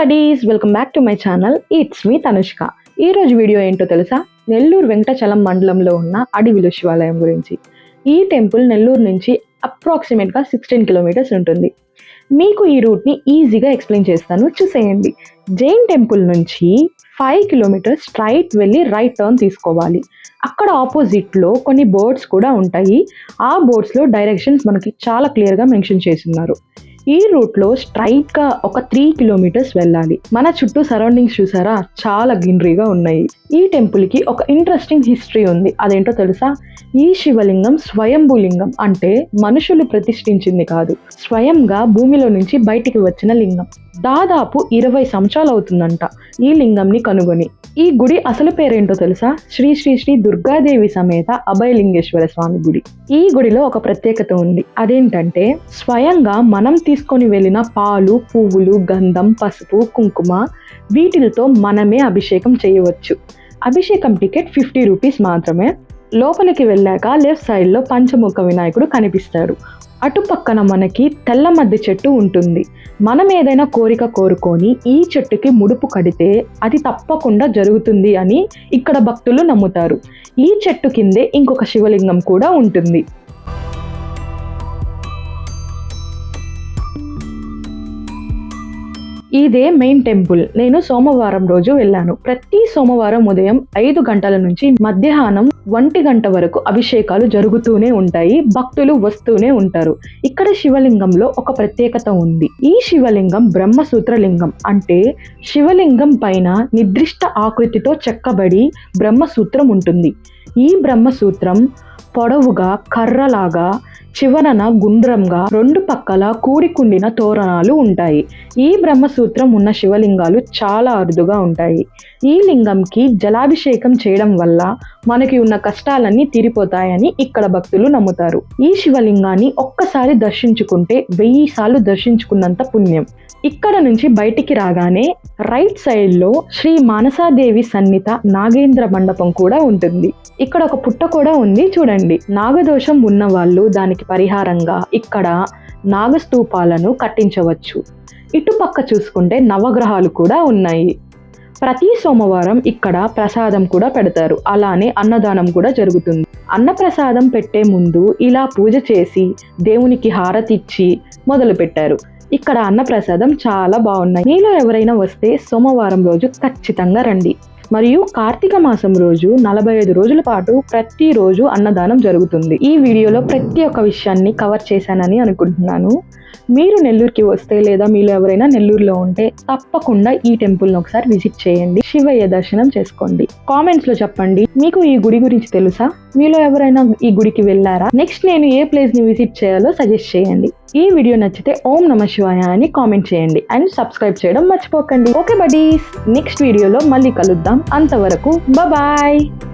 Buddies welcome back to my channel it's me Tanushka ఈ రోజు video ఏంటో తెలుసా? నెల్లూరు వెంకటచలం మండలంలో ఉన్న అడవిలు శివాలయం గురించి. ఈ టెంపుల్ నెల్లూరు నుంచి అప్రాక్సిమేట్గా సిక్స్టీన్ కిలోమీటర్స్ ఉంటుంది. మీకు ఈ రూట్ని ఈజీగా ఎక్స్ప్లెయిన్ చేస్తాను. చూసేయండి. జైన్ టెంపుల్ నుంచి ఫైవ్ కిలోమీటర్స్ స్ట్రైట్ వెళ్ళి రైట్ టర్న్ తీసుకోవాలి. అక్కడ ఆపోజిట్లో కొన్ని బోర్డ్స్ కూడా ఉంటాయి. ఆ బోర్డ్స్లో డైరెక్షన్స్ మనకి చాలా క్లియర్గా మెన్షన్ చేస్తున్నారు. ఈ రూట్లో స్ట్రైట్గా ఒక త్రీ కిలోమీటర్స్ వెళ్ళాలి. మన చుట్టూ సరౌండింగ్స్ చూసారా? చాలా గ్రీనరీగా ఉన్నాయి. ఈ టెంపుల్కి ఒక ఇంట్రెస్టింగ్ హిస్టరీ ఉంది. అదేంటో తెలుసా? ఈ శివలింగం స్వయంభూలింగం అంటే మనుషులు ప్రతిష్ఠించింది కాదు. స్వయంగా భూమిలో నుంచి బయటికి వచ్చిన లింగం. దాదాపు ఇరవై సంవత్సరాలు అవుతుందంట ఈ లింగంని కనుగొని. ఈ గుడి అసలు పేరేంటో తెలుసా? శ్రీ శ్రీ శ్రీ దుర్గాదేవి సమేత అభయలింగేశ్వర స్వామి గుడి. ఈ గుడిలో ఒక ప్రత్యేకత ఉంది. అదేంటంటే స్వయంగా మనం తీసుకొని వెళ్ళిన పాలు పువ్వులు గంధం పసుపు కుంకుమ వీటిలతో మనమే అభిషేకం చేయవచ్చు. అభిషేకం టికెట్ ఫిఫ్టీ రూపీస్ మాత్రమే. లోపలికి వెళ్ళాక లెఫ్ట్ సైడ్లో పంచముఖ వినాయకుడు కనిపిస్తాడు. అటు పక్కన మనకి తెల్ల మద్ది చెట్టు ఉంటుంది. మనం ఏదైనా కోరిక కోరుకొని ఈ చెట్టుకి ముడుపు కడితే అది తప్పకుండా జరుగుతుంది అని ఇక్కడ భక్తులు నమ్ముతారు. ఈ చెట్టు కిందే ఇంకొక శివలింగం కూడా ఉంటుంది. ఇదే మెయిన్ టెంపుల్ నేను సోమవారం రోజు వెళ్ళాను. ప్రతి సోమవారం ఉదయం ఐదు గంటల నుంచి మధ్యాహ్నం ఒంటి గంట వరకు అభిషేకాలు జరుగుతూనే ఉంటాయి. భక్తులు వస్తూనే ఉంటారు. ఇక్కడ శివలింగంలో ఒక ప్రత్యేకత ఉంది. ఈ శివలింగం బ్రహ్మసూత్ర లింగం అంటే శివలింగం పైన నిర్దిష్ట ఆకృతితో చెక్కబడి బ్రహ్మసూత్రం ఉంటుంది. ఈ బ్రహ్మసూత్రం పొడవుగా కర్రలాగా చివరన గుండ్రంగా రెండు పక్కల కూడికుండిన తోరణాలు ఉంటాయి. ఈ బ్రహ్మసూత్రం ఉన్న శివలింగాలు చాలా అరుదుగా ఉంటాయి. ఈ లింగంకి జలాభిషేకం చేయడం వల్ల మనకి ఉన్న కష్టాలన్నీ తీరిపోతాయని ఇక్కడ భక్తులు నమ్ముతారు. ఈ శివలింగాన్ని ఒక్కసారి దర్శించుకుంటే వెయ్యి సార్లు దర్శించుకున్నంత పుణ్యం. ఇక్కడ నుంచి బయటికి రాగానే రైట్ సైడ్లో శ్రీ మానసాదేవి సన్నిత నాగేంద్ర మండపం కూడా ఉంటుంది. ఇక్కడ ఒక పుట్ట కూడా ఉంది చూడండి. నాగదోషం ఉన్న వాళ్ళు దానికి పరిహారంగా ఇక్కడ నాగస్తూపాలను కట్టించవచ్చు. ఇటుపక్క చూసుకుంటే నవగ్రహాలు కూడా ఉన్నాయి. ప్రతి సోమవారం ఇక్కడ ప్రసాదం కూడా పెడతారు. అలానే అన్నదానం కూడా జరుగుతుంది. అన్నప్రసాదం పెట్టే ముందు ఇలా పూజ చేసి దేవునికి హారతి ఇచ్చి మొదలు పెట్టారు ఇక్కడ అన్నప్రసాదం చాలా బాగున్నాయి. మీలో ఎవరైనా వస్తే సోమవారం రోజు ఖచ్చితంగా రండి. మరియు కార్తీక మాసం రోజు నలభై ఐదు రోజుల పాటు ప్రతిరోజు అన్నదానం జరుగుతుంది. ఈ వీడియోలో ప్రతి ఒక్క విషయాన్ని కవర్ చేశానని అనుకుంటున్నాను. మీరు నెల్లూరుకి వస్తే లేదా మీలో ఎవరైనా నెల్లూరులో ఉంటే తప్పకుండా ఈ టెంపుల్ని ఒకసారి విజిట్ చేయండి. శివయ్య దర్శనం చేసుకోండి. కామెంట్స్లో చెప్పండి. మీకు ఈ గుడి గురించి తెలుసా? మీలో ఎవరైనా ఈ గుడికి వెళ్ళారా? నెక్స్ట్ నేను ఏ ప్లేస్ని విజిట్ చేయాలో సజెస్ట్ చేయండి. ఈ వీడియో నచ్చితే ఓం నమ శివాయ అని కామెంట్ చేయండి. అండ్ సబ్స్క్రైబ్ చేయడం మర్చిపోకండి. Okay buddies! నెక్స్ట్ వీడియోలో మళ్ళీ కలుద్దాం. అంతవరకు బాయ్